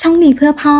ช่องนี้เพื่อพ่อ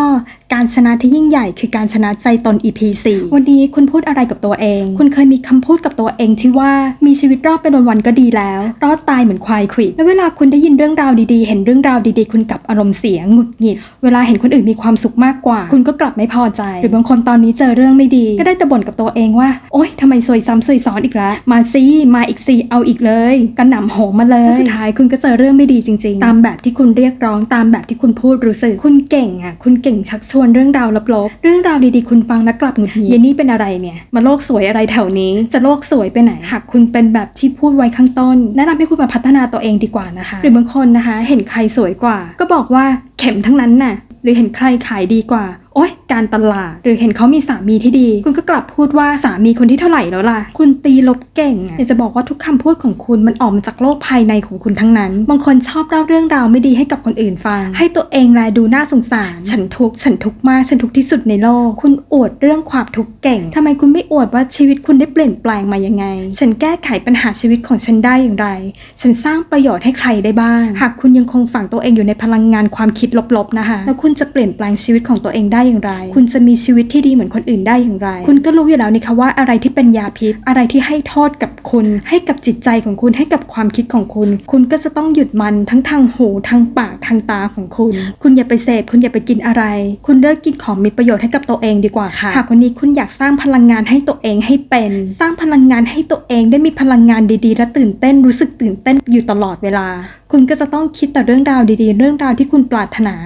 การชนะที่ยิ่งใหญ่คือการชนะใจตน EP 4วันนี้คุณพูดอะไรกับตัวเอง คุณเคยมีคำพูดกับตัวเองที่ว่ามีชีวิตรอดไปวันๆก็ดีแล้ว รอดตายเหมือนควายขวิดแล้วเวลาคุณได้ยินเรื่องราวดีๆ เห็นเรื่องราวดีๆ คุณกลับอารมณ์เสียหงุดหงิด เวลาเห็นคนอื่นมีความสุขมากกว่า คุณก็กลับไม่พอใจ หรือบางคนตอนนี้เจอเรื่องไม่ดี ก็ได้แต่บ่นกับตัวเองว่า โอ๊ยทำไมซวยซ้ำซวยซ้อนอีกแล้วมาซีมาอีกซีเอาอีกเลยกระหน่ำโหมมาเลยแล้วสุดท้ายคุณก็เจอเรื่องไม่ดีจริง ๆ ตามแบบที่คุณเรียกร้องตามแบบที่คุณพูดรู้สึกคุณเก่งอะคุณเก่งชักชวนเรื่องราวลบๆ เรื่องราวดีๆ คุณฟังแล้วกลับหงุดหงิดเยนนี่เป็นอะไรเนี่ย มาโลกสวยอะไรแถวนี้ จะโลกสวยไปไหน หากคุณเป็นแบบที่พูดไว้ข้างต้น แนะนำให้คุณมาพัฒนาตัวเองดีกว่านะคะ หรือบางคนนะคะ เห็นใครสวยกว่า ก็บอกว่าเข็มทั้งนั้นน่ะ หรือเห็นใครขายดีกว่า โอ๊ยการตลาด หรือเห็นเขามีสามีที่ดี คุณก็กลับพูดว่าสามีคนที่เท่าไหร่แล้วล่ะ คุณตีลบเก่งอะอยากจะบอกว่าทุกคำพูดของคุณมันออกมาจากโลกภายในของคุณทั้งนั้น บางคนชอบเล่าเรื่องราวไม่ดีให้กับคนอื่นฟัง ให้ตัวเองแลดูน่าสงสาร ฉันทุกฉันทุกมาก ฉันทุกที่สุดในโลก คุณอวดเรื่องความทุกข์เก่งทำไมคุณไม่อวดว่าชีวิตคุณได้เปลี่ยนแปลงมายังไง ฉันแก้ไขปัญหาชีวิตของฉันได้อย่างไร ฉันสร้างประโยชน์ให้ใครได้บ้าง หากคุณยังคงฝังตัวเองอยู่ในพลังงานความคิดลบๆนะคะแล้วคุณจะเปลี่ยนแปลงชีวิตของตัวเองได้อย่างไร คุณจะมีชีวิตที่ดีเหมือนคนอื่นได้อย่างไร คุณก็รู้อยู่แล้วนี่คะว่าอะไรที่เป็นยาพิษ อะไรที่ให้โทษกับคุณ ให้กับจิตใจของคุณให้กับความคิดของคุณ คุณก็จะต้องหยุดมันทั้งทางหูทางปากทางตาของคุณ คุณอย่าไปเสพคุณอย่าไปกินอะไร คุณเลิกกินของมีประโยชน์ให้กับตัวเองดีกว่าค่ะหากวันนี้คุณอยากสร้างพลังงานให้ตัวเองให้เป็น สร้างพลังงานให้ตัวเองได้มีพลังงานดีๆ และตื่นเต้นรู้สึกตื่นเต้นอยู่ตลอดเวลา คุณก็จะต้องคิดแต่เรื่องราวดีๆ เรื่องราวที่คุณปรารถนา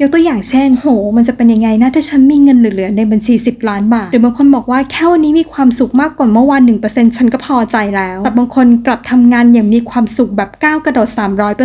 ยกตัวอย่างเช่น โห มันจะเป็นยังไงนะถ้าฉันมีเงินเหลือในบัญชี 10 ล้านบาท หรือบางคนบอกว่าแค่วันนี้มีความสุขมากกว่าเมื่อวาน1%ฉันก็พอใจแล้ว แต่บางคนกลับทำงานอย่างมีความสุขแบบก้าวกระโดด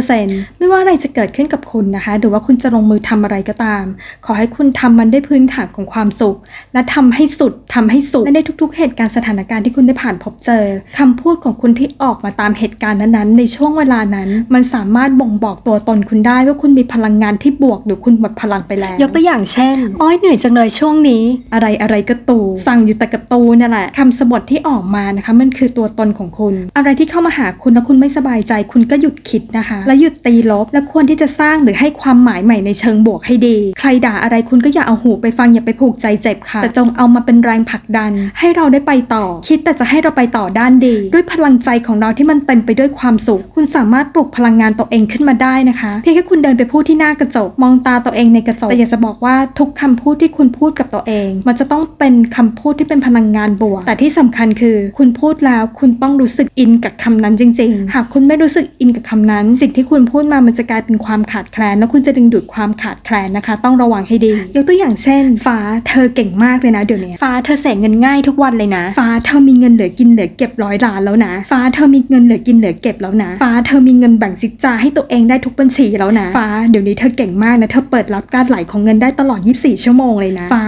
300%ไม่ว่าอะไรจะเกิดขึ้นกับคุณนะคะ หรือว่าคุณจะลงมือทำอะไรก็ตาม ขอให้คุณทำมันได้พื้นฐานของความสุข และทำให้สุดทำให้สุดและในทุก ๆ เหตุการณ์สถานการณ์ที่คุณได้ผ่านพบเจอคำพูดของคุณที่ออกมาตามเหตุการณ์นั้นๆ ในช่วงเวลานั้นมันสามารถบ่งบอกตัวตนคุณได้ว่าคุณมีพลังงานที่บวกหรือคุณหมดพลังไปแล้ว ยกตัวอย่างเช่น อ้อยเหนื่อยจังเลยช่วงนี้ อะไรอะไรก็ตู สั่งอยู่แต่กระตูเนี่ยแหละคำสบทที่ออกมานะคะ มันคือตัวตนของคุณ อะไรที่เข้ามาหาคุณแล้วคุณไม่สบายใจ คุณก็หยุดคิดนะคะ และหยุดตีลบ และควรที่จะสร้างหรือให้ความหมายใหม่ในเชิงบวกให้ดี ใครด่าอะไรคุณก็อย่าเอาหูไปฟังอย่าไปผูกใจเจ็บค่ะ แต่จงเอามาเป็นแรงผลักดัน ให้เราได้ไปต่อ คิดแต่จะให้เราไปต่อด้านดี ด้วยพลังใจของเราที่มันเต็มไปด้วยความสุข คุณสามารถปลุกพลังงานตัวเองขึ้นมาได้นะคะเพียงแค่คุณเดินไปพูดที่หน้ากระจก มองตาตัวเองในกระจกแต่อยากจะบอกว่าทุกคำพูดที่คุณพูดกับตัวเอง มันจะต้องเป็นคำพูดที่เป็นพลังงานบวก แต่ที่สำคัญคือ คุณพูดแล้วคุณต้องรู้สึกอินกับคำนั้นจริง ๆ หากคุณไม่รู้สึกอินกับคำนั้น สิ่งที่คุณพูดมามันจะกลายเป็นความขาดแคลน แล้วคุณจะดึงดูดความขาดแคลนนะคะ ต้องระวังให้ดี ยกตัวอย่างเช่น ฟ้าเธอเก่งมากเลยนะเดี๋ยวนี้ฟ้าเธอแสงเงินง่ายทุกวันเลยนะ ฟ้าเธอมีเงินเหลือกินเหลือเก็บร้อยล้านแล้วนะ ฟ้าเธอมีเงินเหลือกินเหลือเก็บแล้วนะ ฟ้าเธอมีเงินแบ่งซิจาให้ตัวเองได้ทุกบัญชีแล้วนะ ฟ้าเดี๋ยวนี้เธอเก่งมากนะ เธอเปิดรับการไหลของเงินได้ตลอด 24 ชั่วโมงเลยนะ ฟ้า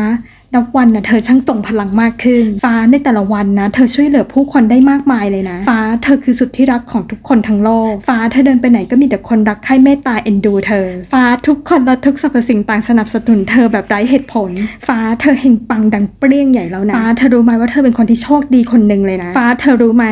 นับวันนะเธอช่างส่งพลังมากขึ้น ฟ้าในแต่ละวันนะ เธอช่วยเหลือผู้คนได้มากมายเลยนะ ฟ้าเธอคือสุดที่รักของทุกคนทั้งโลก ฟ้าเธอเดินไปไหนก็มีแต่คนรักใคร่เมตตาเอ็นดูเธอ ฟ้าทุกคนและทุกสรรพสิ่งต่างสนับสนุนเธอแบบไร้เหตุผล ฟ้าเธอเฮงปังดังเปรี้ยงใหญ่แล้วนะ ฟ้าเธอรู้ไหมว่าเธอเป็นคนที่โชคดีคนหนึ่งเลยนะ ฟ้าเธอรู้ไหม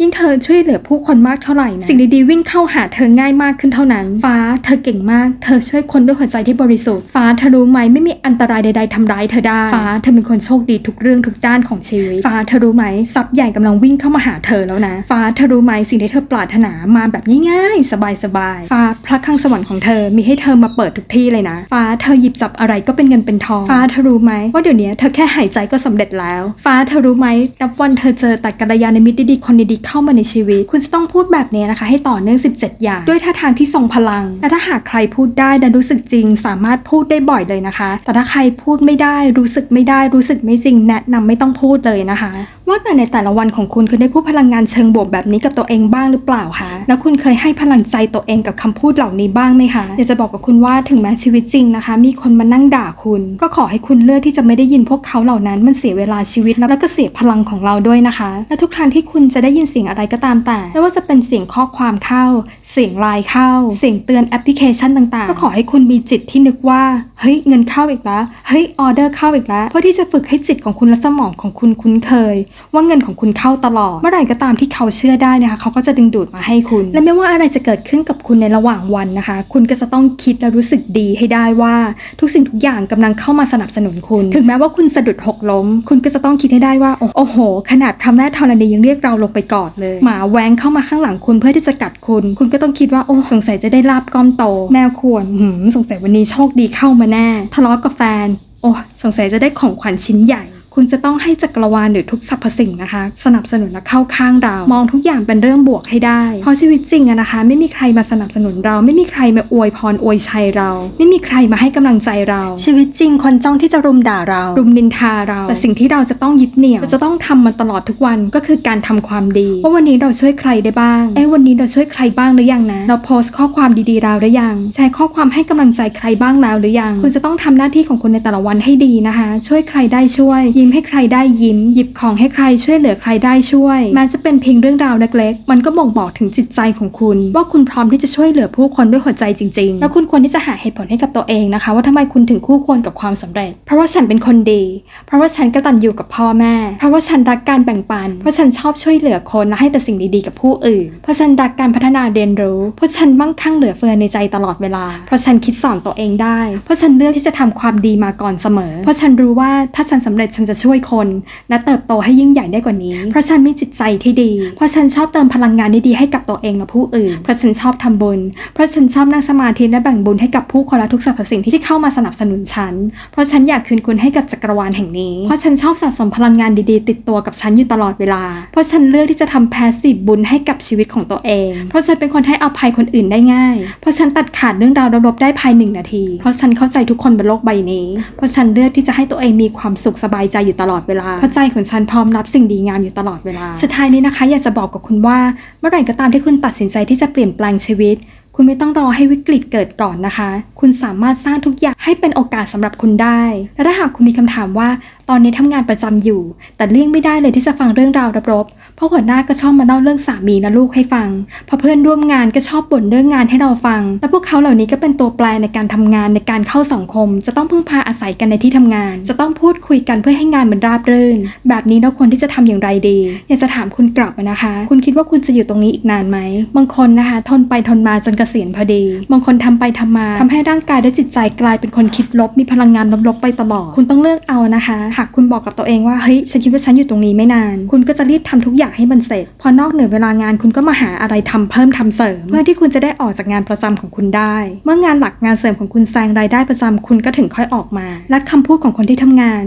ยิ่งเธอช่วยเหลือผู้คนมากเท่าไหร่นะสิ่งดีๆวิ่งเข้าหาเธอง่ายมากขึ้นเท่านั้น ฟ้าเธอเก่งมาก เธอช่วยคนด้วยหัวใจที่บริสุทธิ์ ฟ้าเธอรู้ไหมไม่มีอันตรายใด ๆทำร้ายเธอได้ฟ้าเธอเป็นคนโชคดีทุกเรื่องทุกด้านของชีวิต ฟ้าเธอรู้ไหมทรัพย์ใหญ่กำลังวิ่งเข้ามาหาเธอแล้วนะ ฟ้าเธอรู้ไหมสิ่งที่เธอปรารถนามาแบบง่ายๆ สบายๆ ฟ้าพระคังสวรรค์ของเธอมีให้เธอมาเปิดทุกที่เลยนะ ฟ้าเธอหยิบจับอะไรก็เป็นเงินเป็นทอง ฟ้าเธอรู้ไหมว่าเดี๋ยวนี้เธอแค่หายใจก็สำเร็จแล้ว ฟ้าเธอรู้ไหมนับวันเธอเจอแต่กัลยาณมิตรดีๆคนดีๆเข้ามาในชีวิต คุณจะต้องพูดแบบนี้นะคะ ให้ต่อเนื่อง 17 อย่าง ด้วยท่าทางที่ทรงพลัง และถ้าหากใครพูดได้และรู้สึกจริง สามารถพูดได้บ่อยเลยนะคะ แต่ถ้าใครพูดไม่ได้รู้สึกไม่ได้รู้สึกไม่จริงแนะนำไม่ต้องพูดเลยนะคะ ว่าแต่ในแต่ละวันของคุณคุณได้พูดพลังงานเชิงบวกแบบนี้กับตัวเองบ้างหรือเปล่าคะแล้วคุณเคยให้พลังใจตัวเองกับคำพูดเหล่านี้บ้างไหมคะอยากจะบอกกับคุณว่าถึงแม้ชีวิตจริงนะคะ มีคนมานั่งด่าคุณ ก็ขอให้คุณเลือกที่จะไม่ได้ยินพวกเขาเหล่านั้นมันเสียเวลาชีวิตแล้วก็เสียพลังของเราด้วยนะคะ และทุกครั้งที่คุณจะได้ยินเสียงอะไรก็ตามแต่ไม่ว่าจะเป็นเสียงข้อความเข้า เสียงไลน์เข้า เสียงเตือนแอปพลิเคชันต่างๆ ก็ขอให้คุณมีจิตที่นึกว่า เฮ้ยเงินเข้าอีกแล้ว เฮ้ยออเดอร์เข้าอีกแล้ว เพื่อที่จะฝึกให้จิตของคุณและสมองของคุณคุ้นเคย ว่าเงินของคุณเข้าตลอด เมื่อไหร่ก็ตามที่เขาเชื่อได้นะคะ เขาก็จะดึงดูดมาให้คุณ และไม่ว่าอะไรจะเกิดขึ้นกับคุณในระหว่างวันนะคะ คุณก็จะต้องคิดและรู้สึกดีให้ได้ว่า ทุกสิ่งทุกอย่างกำลังเข้ามาสนับสนุนคุณ ถึงแม้ว่าคุณสะดุดหกล้ม คุณก็จะต้องคิดให้ได้ว่า โอ้โห ขนาดพระแม่ธรณียังเรียกเราลงไปกอดเลย หมาแว้งเข้ามาข้างหลังคุณเพื่อที่จะกัดคุณ คุณก็ต้องคิดว่าโอ้สงสัยจะได้ลาบก้อนโต แมวข่วนหืมสงสัยวันนี้โชคดีเข้ามาแน่ ทะเลาะกับแฟน โอ้สงสัยจะได้ของขวัญชิ้นใหญ่ คุณจะต้องให้จักรวาลหรือทุกสรรพสิ่งนะคะ สนับสนุนและเข้าข้างเรา มองทุกอย่างเป็นเรื่องบวกให้ได้ เพราะชีวิตจริงอะนะคะ ไม่มีใครมาสนับสนุนเรา ไม่มีใครมาอวยพรอวยชัยเรา ไม่มีใครมาให้กำลังใจเรา ชีวิตจริงคนจ้องที่จะรุมด่าเรา รุมนินทาเรา แต่สิ่งที่เราจะต้องยึดเหนี่ยวเราจะต้องทำมันตลอดทุกวันก็คือการทำความดีว่าวันนี้เราช่วยใครได้บ้างเอ้วันนี้เราช่วยใครบ้างหรือยังนะเราโพสต์ข้อความดีๆเราหรือยังแชร์ข้อความให้กำลังใจใครบ้างแล้วหรือยังคุณจะต้องทำหน้าที่ของคุณในแต่ละวันให้ดีนะคะ ช่วยใครได้ช่วยยิ้มให้ใครได้ยิ้ม หยิบของให้ใครช่วยเหลือใครได้ช่วย แม้จะเป็นเพียงเรื่องราวเล็กๆ มันก็บ่งบอกถึงจิตใจของคุณ ว่าคุณพร้อมที่จะช่วยเหลือผู้คนด้วยหัวใจจริง ๆ แล้วคุณควรที่จะหาเหตุผลให้กับตัวเองนะคะ ว่าทำไมคุณถึงคู่ควรกับความสำเร็จ เพราะว่าฉันเป็นคนดี เพราะว่าฉันกตัญญูกับพ่อแม่ เพราะว่าฉันรักการแบ่งปัน เพราะฉันชอบช่วยเหลือคนและให้แต่สิ่งดีๆกับผู้อื่น เพราะฉันรักการพัฒนาเรียนรู้ เพราะฉันมั่งคั่งเหลือเฟือในใจตลอดเวลา เพราะฉันคิดสอนตัวเองได้ เพราะฉันเลือกที่จะทำความดีมาก่อนเสมอ เพราะฉันรู้ว่าถ้าฉันสำเร็จฉันจะช่วยคนและเติบโตให้ยิ่งใหญ่ได้กว่านี้ เพราะฉันมีจิตใจที่ดี เพราะฉันชอบเติมพลังงานดีๆให้กับตัวเองและผู้อื่น เพราะฉันชอบทำบุญ เพราะฉันชอบนั่งสมาธิและแบ่งบุญให้กับผู้คนและทุกสรรพสิ่งที่เข้ามาสนับสนุนฉัน เพราะฉันอยากคืนคุณให้กับจักรวาลแห่งนี้ เพราะฉันชอบสะสมพลังงานดีๆ ติดตัวกับฉันอยู่ตลอดเวลา เพราะฉันเลือกที่จะทำแพสซีฟบุญให้กับชีวิตของตัวเอง เพราะฉันเป็นคนให้อภัยคนอื่นได้ง่าย เพราะฉันตัดขาดเรื่องราวลบๆได้ภายหนึ่งนาที เพราะฉันเข้าใจทุกคนบนโลกใบนี้ เพราะฉันเลือกที่จะให้ตัวเองมีความสุขสบายใจอยู่ตลอดเวลาเพราะใจของฉันพร้อมรับสิ่งดีงามอยู่ตลอดเวลา สุดท้ายนี้นะคะ อยากจะบอกกับคุณว่า เมื่อไหร่ก็ตามที่คุณตัดสินใจที่จะเปลี่ยนแปลงชีวิต คุณไม่ต้องรอให้วิกฤตเกิดก่อนนะคะ คุณสามารถสร้างทุกอย่างให้เป็นโอกาสสำหรับคุณได้ และถ้าหากคุณมีคำถามว่า ตอนนี้ทำงานประจำอยู่ แต่เลี่ยงไม่ได้เลยที่จะฟังเรื่องราวรบๆเพราะหัวหน้าก็ชอบมาเล่าเรื่องสามีและลูกให้ฟังพราะเพื่อนร่วมงานก็ชอบบ่นเรื่องงานให้เราฟัง และพวกเขาเหล่านี้ก็เป็นตัวแปรในการทำงานในการเข้าสังคม จะต้องพึ่งพาอาศัยกันในที่ทำงาน จะต้องพูดคุยกันเพื่อให้งานมันราบรื่น แบบนี้เราควรที่จะทำอย่างไรดี อยากจะถามคุณกลับนะคะ คุณคิดว่าคุณจะอยู่ตรงนี้อีกนานไหมบางคนนะคะ ทนไปทนมาจนเกษียณพอดีบางคนทำไปทำมาทำให้ร่างกายและจิตใจกลายเป็นคนคิดลบมีพลังงานลบๆไปตลอดคุณต้องเลือกเอานะคะากคุณบอกกับตัวเองว่าเฮ้ยฉันคิดว่าฉันอยู่ตรงนี้ไม่นาน คุณก็จะรีบทำทุกอย่างให้มันเสร็จ พอนอกเหนือเวลางานคุณก็มาหาอะไรทำเพิ่มทำเสริม เพื่อที่คุณจะได้ออกจากงานประจำของคุณได้ เมื่องานหลักงานเสริมของคุณแซงรายได้ประจำคุณก็ถึงค่อยออกมา และคำพูดของคนที่ทำงาน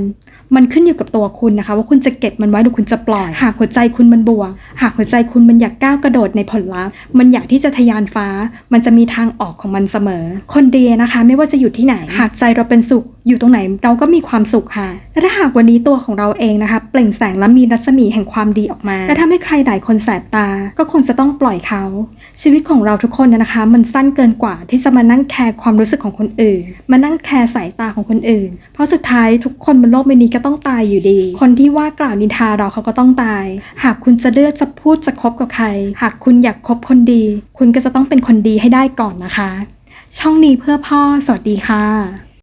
มันขึ้นอยู่กับตัวคุณนะคะ ว่าคุณจะเก็บมันไว้หรือคุณจะปล่อย หากหัวใจคุณมันบวก หากหัวใจคุณมันอยากก้าวกระโดดในผลลัพธ์ มันอยากที่จะทะยานฟ้า มันจะมีทางออกของมันเสมอ คนดีนะคะ ไม่ว่าจะอยู่ที่ไหน หากใจเราเป็นสุขอยู่ตรงไหนเราก็มีความสุขค่ะ และถ้าหากวันนี้ตัวของเราเองนะคะ เปล่งแสงและมีรัศมีแห่งความดีออกมา และทำให้ใครหลายคนแสบตา ก็คงจะต้องปล่อยเขา ชีวิตของเราทุกคนเนยนะคะ มันสั้นเกินกว่าที่จะมานั่งแคร์ความรู้สึกของคนอื่น มานั่งแคร์สายตาของคนอื่น เพราะสุดท้ายทุกคนบนโลกใบนี้ก็ต้องตายอยู่ดี คนที่ว่ากล่าวนินทาเราเขาก็ต้องตาย หากคุณจะเลือกจะพูดจะคบกับใคร หากคุณอยากคบคนดี คุณก็จะต้องเป็นคนดีให้ได้ก่อนนะคะ ช่องนี้เพื่อพ่อ สวัสดีค่ะ